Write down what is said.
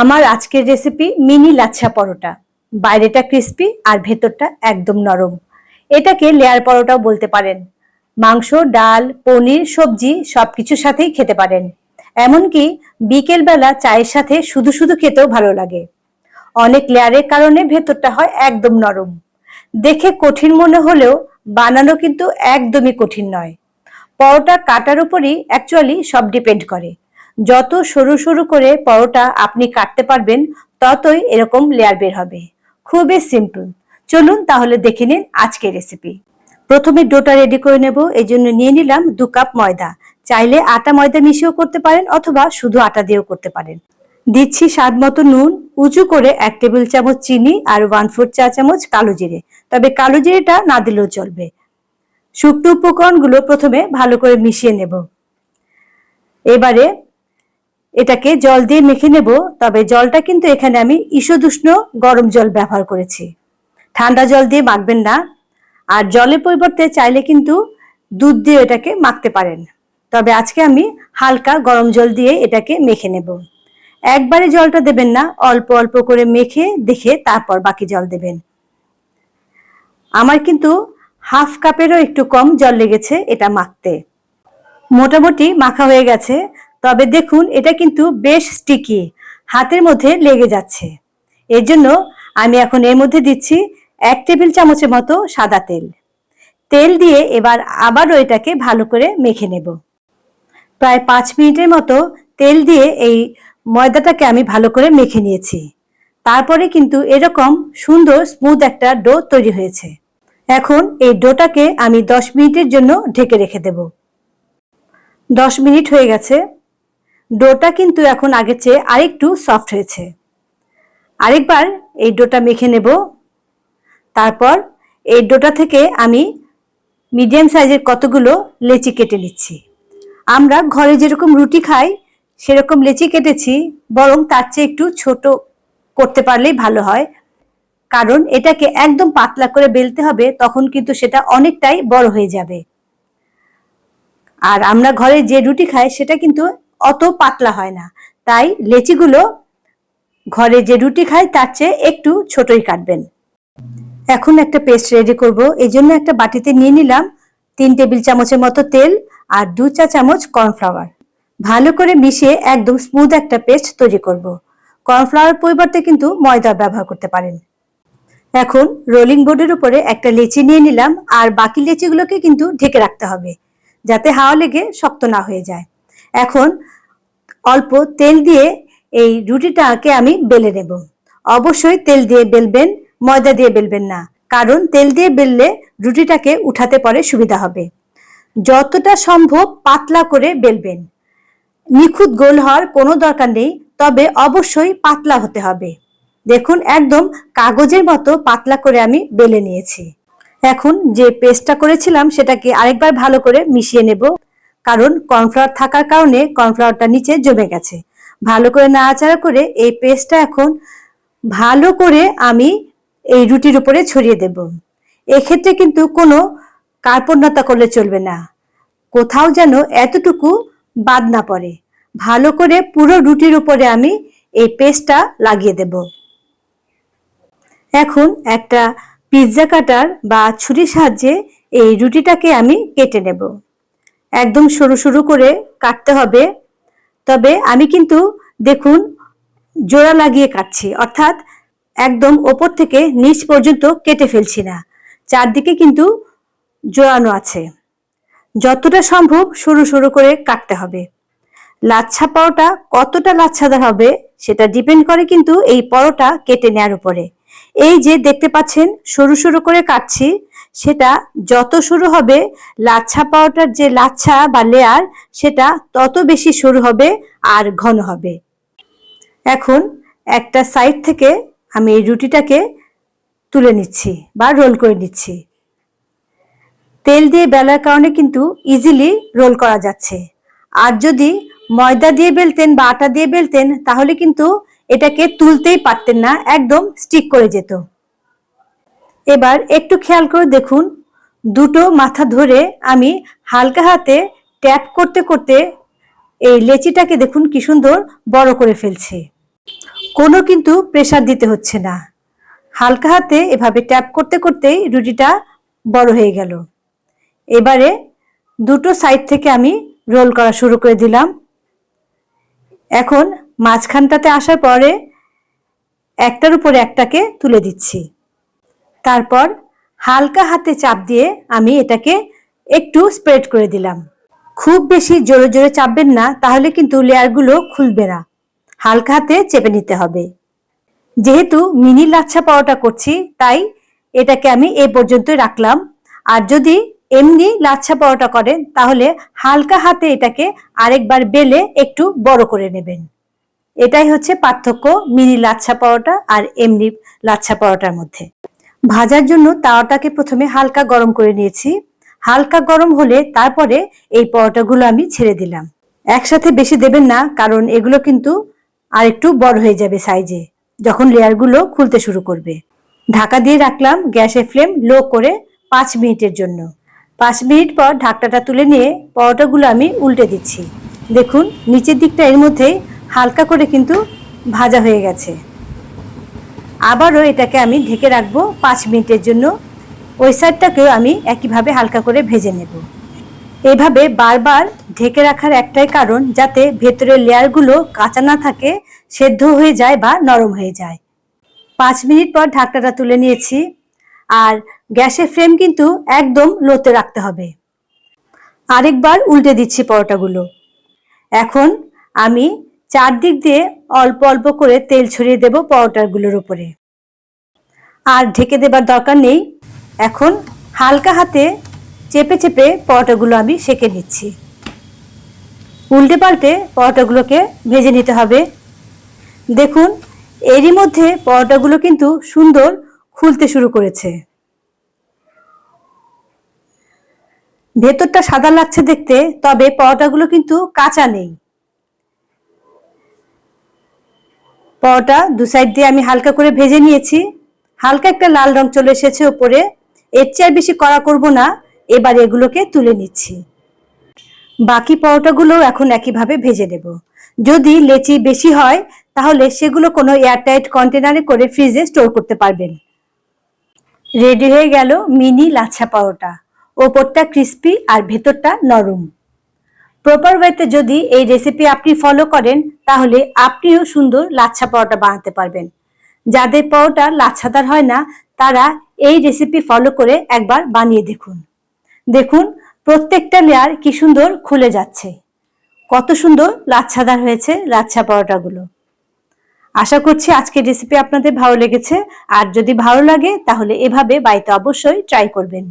আমার আজকের recipe mini lachha paratha. বাইরেটা ক্রিস্পি আর ভেতরটা একদম নরম। এটাকে লেয়ার পরোটাও বলতে পারেন। মাংস, ডাল, পনির, সবজি সব কিছুর সাথেই খেতে পারেন। এমনকি বিকেলবেলা চায়ের সাথে শুধু শুধু খেতেও ভালো লাগে। অনেক লেয়ারের কারণে ভেতরটা হয় একদম নরম। দেখে কঠিন মনে হলেও বানানো কিন্তু একদমই কঠিন নয়। পরোটা কাটার উপরই অ্যাকচুয়ালি সব ডিপেন্ড করে। যত সরু সরু করে পরোটা আপনি কাটতে পারবেন, ততই এরকম লেয়ার বের হবে। খুবই সিম্পল চলুন তাহলে দেখে নিন আজকের রেসিপি প্রথমে ডোটা রেডি করে নেব, এই জন্য নিয়ে নিলাম দু কাপ ময়দা। চাইলে আটা ময়দা মিশিয়েও করতে পারেন অথবা শুধু আটা দিয়েও করতে পারেন। দিচ্ছি স্বাদ মতো নুন, উঁচু করে এক টেবিল চামচ চিনি আর ওয়ান ফোর চা চামচ কালো জিরে। তবে কালো জিরেটা না দিলেও চলবে। শুকনো উপকরণগুলো প্রথমে ভালো করে মিশিয়ে নেব। এবারে এটাকে জল দিয়ে মেখে নেব, তবে জলটা কিন্তু এখানে আমি ঈষদুষ্ণ গরম জল ব্যবহার করেছি। ঠান্ডা জল দিয়ে মাখবেন না, আর জলের পরিবর্তে চাইলে কিন্তু দুধ দিয়ে এটাকে মাখতে পারেন। তবে আজকে আমি হালকা গরম জল দিয়ে এটাকে মেখে নেব। একবারে জলটা দেবেন না, অল্প অল্প করে মেখে দেখে তারপর বাকি জল দেবেন। আমার কিন্তু হাফ কাপেরও একটু কম জল লেগেছে এটা মাখতে। মোটামুটি মাখা হয়ে গেছে তবে দেখুন, এটা কিন্তু বেশ স্টিকি হাতের মধ্যে লেগে যাচ্ছে। এর জন্য আমি এখন এর মধ্যে দিচ্ছি এক টেবিল চামচের মতো সাদা তেল। তেল দিয়ে এবার আবারও এটাকে ভালো করে মেখে নেব। প্রায় পাঁচ মিনিটের মতো তেল দিয়ে এই ময়দাটাকে আমি ভালো করে মেখে নিয়েছি। তারপরে কিন্তু এরকম সুন্দর স্মুথ একটা ডো তৈরি হয়েছে। এখন এই ডোটাকে আমি দশ মিনিটের জন্য ঢেকে রেখে দেব। দশ মিনিট হয়ে গেছে। ডোটা কিন্তু এখন আগের চেয়ে আরেকটু সফট হয়েছে। আরেকবার এই ডোটা মেখে নেব। তারপর এই ডোটা থেকে আমি মিডিয়াম সাইজের কতগুলো লেচি কেটে নিচ্ছি। আমরা ঘরে যেরকম রুটি খাই, সেরকম লেচি কেটেছি, বরং তার চেয়ে একটু ছোট করতে পারলেই ভালো হয়। কারণ এটাকে একদম পাতলা করে বেলতে হবে, তখন কিন্তু সেটা অনেকটাই বড় হয়ে যাবে। আর আমরা ঘরে যে রুটি খাই, সেটা কিন্তু অত পাতলা হয় না। তাই লেচিগুলো ঘরে যে রুটি খায় তার চেয়ে একটু ছোটই কাটবেন। এখন একটা পেস্ট রেডি করব। এই জন্য একটা বাটিতে নিয়ে নিলাম তিন টেবিল চামচের মতো তেল আর দু চা চামচ কর্নফ্লাওয়ার। ভালো করে মিশিয়ে একদম স্মুথ একটা পেস্ট তৈরি করব। কর্নফ্লাওয়ার পরিবর্তে কিন্তু ময়দা ব্যবহার করতে পারেন। এখন রোলিং বোর্ডের উপরে একটা লেচি নিয়ে নিলাম আর বাকি লেচিগুলোকে কিন্তু ঢেকে রাখতে হবে, যাতে হাওয়া লেগে শক্ত না হয়ে যায়। এখন অল্প তেল দিয়ে এই রুটিটাকে আমি বেলে নেব। অবশ্যই তেল দিয়ে বেলবেন, ময়দা দিয়ে বেলবেন না, কারণ তেল দিয়ে বেললে রুটিটাকে উঠাতে পরে সুবিধা হবে। যতটা সম্ভব পাতলা করে বেলবেন। নিখুঁত গোল হওয়ার কোনো দরকার নেই, তবে অবশ্যই পাতলা হতে হবে। দেখুন, একদম কাগজের মতো পাতলা করে আমি বেলে নিয়েছি। এখন যে পেস্টটা করেছিলাম, সেটাকে আরেকবার ভালো করে মিশিয়ে নেব। কারণ কর্নফ্লাওয়ার থাকার কারণে কর্নফ্লাওয়ারটা নিচে জমে গেছে। ভালো করে নাড়াচাড়া করে এই পেস্টটা এখন ভালো করে আমি এই রুটির উপরে ছড়িয়ে দেব। এক্ষেত্রে কিন্তু কোনো কার্পণ্যতা করলে চলবে না। কোথাও যেন এতটুকু বাদ না পড়ে। ভালো করে পুরো রুটির উপরে আমি এই পেস্টটা লাগিয়ে দেব। এখন একটা পিৎজা কাটার বা ছুরির সাহায্যে এই রুটিটাকে আমি কেটে নেব। একদম সরু সরু করে কাটতে হবে। তবে আমি কিন্তু দেখুন জোড়া লাগিয়ে কাটছি, অর্থাৎ একদম ওপর থেকে নিচ পর্যন্ত কেটে ফেলছি না। চারদিকে কিন্তু জোড়ানো আছে। যতটা সম্ভব সরু সরু করে কাটতে হবে। লাচ্ছা পরোটা কতটা লাচ্ছাদার হবে সেটা ডিপেন্ড করে কিন্তু এই পরোটা কেটে নেওয়ার উপরে। এই যে দেখতে পাচ্ছেন, সরু সরু করে কাটছি, সেটা যত সরু হবে, লাচ্ছা পাউডার যে লাচ্ছা বা লেয়ার সেটা তত বেশি সরু হবে আর ঘন হবে। এখন একটা সাইড থেকে আমি এই রুটিটাকে তুলে নিচ্ছি বা রোল করে নিচ্ছি। তেল দিয়ে বেলার কারণে কিন্তু ইজিলি রোল করা যাচ্ছে। আর যদি ময়দা দিয়ে বেলতেন বা আটা দিয়ে বেলতেন, তাহলে কিন্তু এটাকে তুলতেই পারতেন না, একদম স্টিক করে যেত। এবার একটু খেয়াল করে দেখুন, দুটো মাথা ধরে আমি হালকা হাতে ট্যাপ করতে করতে এই লেচিটাকে দেখুন কি সুন্দর বড় করে ফেলছে। কোনো কিন্তু প্রেশার দিতে হচ্ছে না। হালকা হাতে এভাবে ট্যাপ করতে করতেই রুটিটা বড় হয়ে গেল। এবারে দুটো সাইড থেকে আমি রোল করা শুরু করে দিলাম। এখন মাঝখানটাতে আসার পরে একটার উপরে একটাকে তুলে দিচ্ছি। তারপর হালকা হাতে চাপ দিয়ে আমি এটাকে একটু স্প্রেড করে দিলাম। খুব বেশি জোরে জোরে চাপবেন না, তাহলে কিন্তু লেয়ারগুলো খুলবে না। হালকা হাতে চেপে নিতে হবে। যেহেতু মিনি লাচ্ছা পাওয়াটা করছি, তাই এটাকে আমি এ পর্যন্তই রাখলাম। আর যদি এমনি লাচ্ছা পাওয়াটা করেন, তাহলে হালকা হাতে এটাকে আরেকবার বেলে একটু বড় করে নেবেন। এটাই হচ্ছে পার্থক্য মিনি লাচ্ছা পরোটা আর এমনি লাচ্ছা পরোটার মধ্যে। ভাজার জন্য তাওয়াটাকে প্রথমে হালকা গরম করে নিয়েছি। হালকা গরম হলে তারপরে এই পরোটাগুলো আমি ছেড়ে দিলাম। একসাথে বেশি দেবেন না, কারণ এগুলো কিন্তু আর একটু বড় হয়ে যাবে সাইজে, যখন লেয়ারগুলো খুলতে শুরু করবে। ঢাকা দিয়ে রাখলাম গ্যাসের ফ্লেম লো করে পাঁচ মিনিটের জন্য। পাঁচ মিনিট পর ঢাকনাটা তুলে নিয়ে পরোটাগুলো আমি উল্টে দিচ্ছি। দেখুন, নিচের দিকটা এর মধ্যেই হালকা করে কিন্তু ভাজা হয়ে গেছে। আবারও এটাকে আমি ঢেকে রাখব পাঁচ মিনিটের জন্য। ওই সাইডটাকেও আমি একইভাবে হালকা করে ভেজে নেব। এভাবে বারবার ঢেকে রাখার একটাই কারণ, যাতে ভেতরের লেয়ারগুলো কাঁচা না থাকে, সেদ্ধ হয়ে যায় বা নরম হয়ে যায়। পাঁচ মিনিট পর ঢাকনাটা তুলে নিয়েছি। আর গ্যাসের ফ্লেম কিন্তু একদম লোতে রাখতে হবে। আরেকবার উল্টে দিচ্ছি পরোটাগুলো। এখন আমি চারদিক দিয়ে অল্প অল্প করে তেল ছড়িয়ে দেব পরোটাগুলোর উপরে। আর ঢেকে দেবার দরকার নেই। এখন হালকা হাতে চেপে চেপে পরোটাগুলো আমি সেকে নিচ্ছি। উল্টে পাল্টে পরোটাগুলোকে ভেজে নিতে হবে। দেখুন, এরই মধ্যে পরোটাগুলো কিন্তু সুন্দর খুলতে শুরু করেছে। ভেতরটা সাদা লাগছে দেখতে, তবে পরোটাগুলো কিন্তু কাঁচা নেই। পরোটা দু সাইড দিয়ে আমি হালকা করে ভেজে নিয়েছি। হালকা একটা লাল রং চলে এসেছে উপরে। এর চেয়ে বেশি কড়া করব না। এবার এগুলোকে তুলে নিচ্ছি। বাকি পরোটাগুলো এখন একইভাবে ভেজে নেব। যদি লেচি বেশি হয়, তাহলে সেগুলো কোনো এয়ারটাইট কন্টেনারে করে ফ্রিজে স্টোর করতে পারবেন। রেডি হয়ে গেল মিনি লাচ্ছা পরোটা। ওপরটা ক্রিস্পি আর ভেতরটা নরম। প্রপার ওয়েতে যদি এই রেসিপি আপনি ফলো করেন, তাহলে আপনিও সুন্দর লাচ্ছা পরোটা বানাতে পারবেন। যাদের পরোটা লাচ্ছাদার হয় না, তারা এই রেসিপি ফলো করে একবার বানিয়ে দেখুন। দেখুন, প্রত্যেকটা লেয়ার কি সুন্দর খুলে যাচ্ছে। কত সুন্দর লাচ্ছাদার হয়েছে লাচ্ছা পরোটাগুলো। আশা করছি আজকের রেসিপি আপনাদের ভালো লেগেছে। আর যদি ভালো লাগে, তাহলে এভাবে বাড়িতে অবশ্যই ট্রাই করবেন।